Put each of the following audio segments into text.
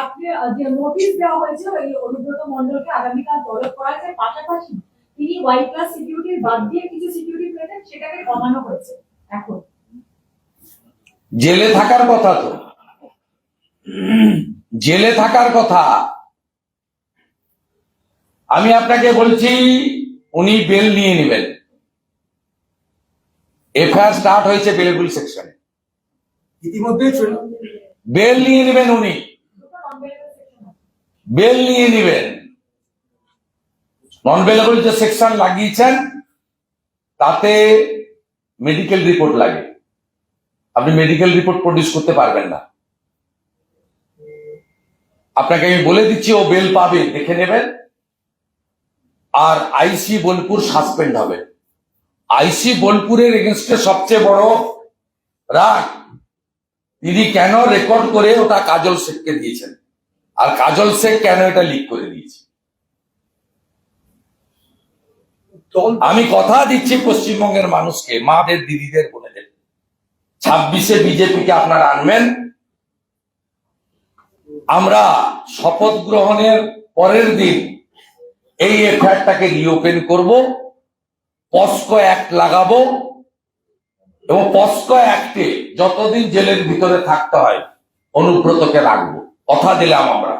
আপনি যে নোটিশ দেওয়া হয়েছে ওই অনুব্রত মন্ডলকে আগামীকাল তলব করা হয়েছে পাশাপাশি তিনি ওয়াই প্লাস সিকিউরিটির বাদ দিয়ে কিছু সিকিউরিটি পেতেন সেটাকে কমানো হয়েছে এখন। জেলে থাকার কথা তো। জেলে থাকার কথা। আমি আপনাকে বলছি উনি বেল নিয়ে নেবেন। এফআইআর স্টার্ট হয়েছে বেলেগুল সেকশনে ইতিমধ্যেই চলে। বেল নিয়ে নেবেন উনি। বেল নিয়ে নেবেন। নন বেলেবল যে সেকশন লাগিয়েছেন, তাতে মেডিকেল রিপোর্ট লাগে। আপনি মেডিকেল রিপোর্ট প্রডিউস করতে পারবেন না। আপনাকে আমি বলে দিচ্ছি, ও বেল পাবে, দেখে নেবেন। আর আইসি বোলপুর সাসপেন্ড হবে। আইসি বোলপুরের এগেনস্টে সবচেয়ে বড় রাগ। তিনি কেন রেকর্ড করে ওটা কাজল শেখকে দিয়েছেন? আর কাজল শেখ কেন এটা লিক করে দিয়েছে? আমি কথা দিচ্ছি পশ্চিমবঙ্গের মানুষকে মাদের দিদিদের বলে বোনেদের। ছাব্বিশে বিজেপিকে আপনারা আনবেন। আমরা শপথ গ্রহণের পরের দিন এই এফআইআরটাকে রিওপেন করব পস্কো অ্যাক্ট লাগাবো এবং পস্কো অ্যাক্টে যতদিন জেলের ভিতরে থাকতে হয় অনুব্রতকে রাখব। কথা দিলাম আমরা।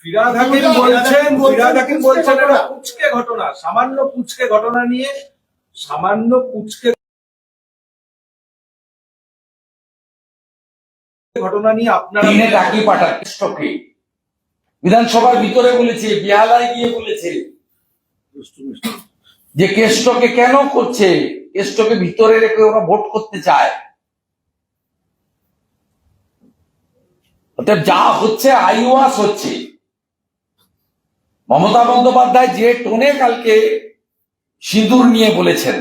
ফিরাদ হাকিম বলছেন ফিরাদ হাকিম বলছেন এটা কুচকে ঘটনা সামান্য কুচকে ঘটনা নিয়ে সামান্য কুচকে ঘটনা নিয়ে আপনারা দিনে ডাকি পাঠার কেষ্টকে বিধানসভার ভিতরে বলেছে বিহালায় গিয়ে বলেছে যে কেষ্টকে কেন করছে কেষ্টকে ভিতরে রেখে ওরা ভোট করতে চায়। যা হচ্ছে আইওয়াস হচ্ছে। মমতা বন্দ্যোপাধ্যায় যে টোনে কালকে সিঁদুর নিয়ে বলেছেন,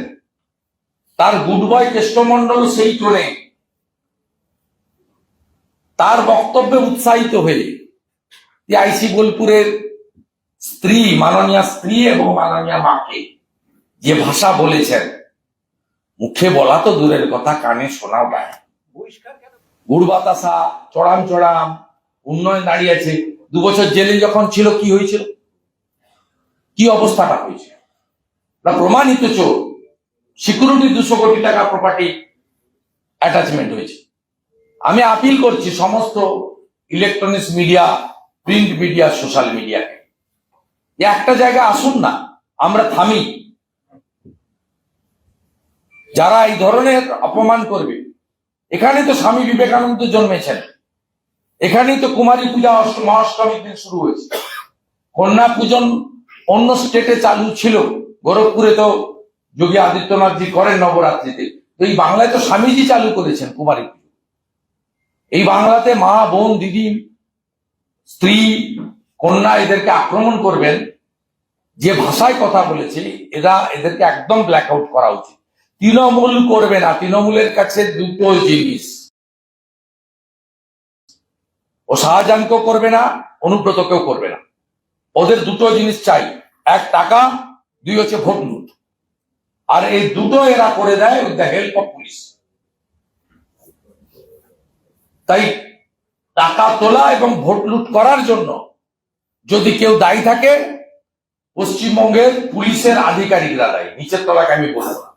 তার গুড বয় কেষ্টমন্ডল সেই টোনে। তার বক্তব্যে উৎসাহিত হয়ে আইসি বোলপুরের স্ত্রী, মাননীয় স্ত্রী এবং মাননীয় মাকে যে ভাষা বলেছেন মুখে বলা তো দূরের কথা, কানে শোনাও কেন গুড় বাতাসা চড়াম চড়াম, উন্নয়ন দাঁড়িয়েছে দু বছর জেলে যখন ছিল, কি হয়েছিল? কি অবস্থাটা হয়েছে? না, প্রমাণিত চোর, সিকিউরিটি দুশো কোটি টাকা প্রপার্টি অ্যাটাচমেন্ট হয়েছে। আমি আপিল করছি সমস্ত electronics media print media social মিডিয়াকে একটা জায়গায় আসুন না, আমরা থামি। যারা এই ধরনের অপমান করবে এখানে তো স্বামী বিবেকানন্দ জন্মেছেন। এখানেই তো কুমারী পূজা মহাষ্টমীর দিন শুরু হয়েছে। কন্যা পূজন অন্য স্টেটে চালু ছিল। গোরখপুরে তো যোগী আদিত্যনাথ আদিত্যনাথজি করেন নবরাত্রিতে। তো এই বাংলায় তো স্বামীজি চালু করেছেন কুমারী পুজো। এই বাংলাতে মা, বোন, দিদি, স্ত্রী, কন্যা এদেরকে আক্রমণ করবেন। যে ভাষায় কথা বলেছে, এরা এদেরকে একদম ব্ল্যাক আউট করা উচিত। তৃণমূল করবে না। তৃণমূলের কাছে দুটো জিনিস। ও শাহজাহান শাহজাহানকেও করবে না, অনুব্রতকেও করবে না। ওদের দুটো জিনিস চাই। এক টাকা, দুই হচ্ছে ভোট লুট। আর এই দুটো এরা করে দেয় with the help of police তাই টাকা তোলা এবং ভোট লুট করার জন্য যদি কেউ দায়ী থাকে, পশ্চিমবঙ্গের পুলিশের আধিকারিকরা দায়ী। নিচের তলাকে আমি বলব না।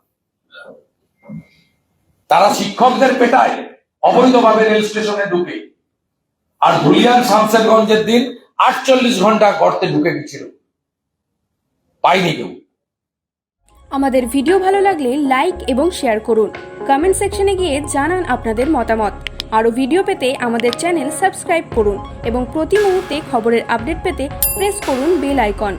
তারা শিক্ষকদের পেটায়, অবৈধভাবে রেল স্টেশনে ঢুকে। আর ধুলিয়ান শামসেরগঞ্জের দিন আটচল্লিশ ঘণ্টা গর্তে ঢুকে গেছিল। পাইনি কেউ। আমাদের ভিডিও ভালো লাগলে লাইক এবং শেয়ার করুন। কমেন্ট সেকশনে গিয়ে জানান আপনাদের মতামত। আরও ভিডিও পেতে আমাদের চ্যানেল সাবস্ক্রাইব করুন এবং প্রতি মুহূর্তে খবরের আপডেট পেতে প্রেস করুন বেল আইকন।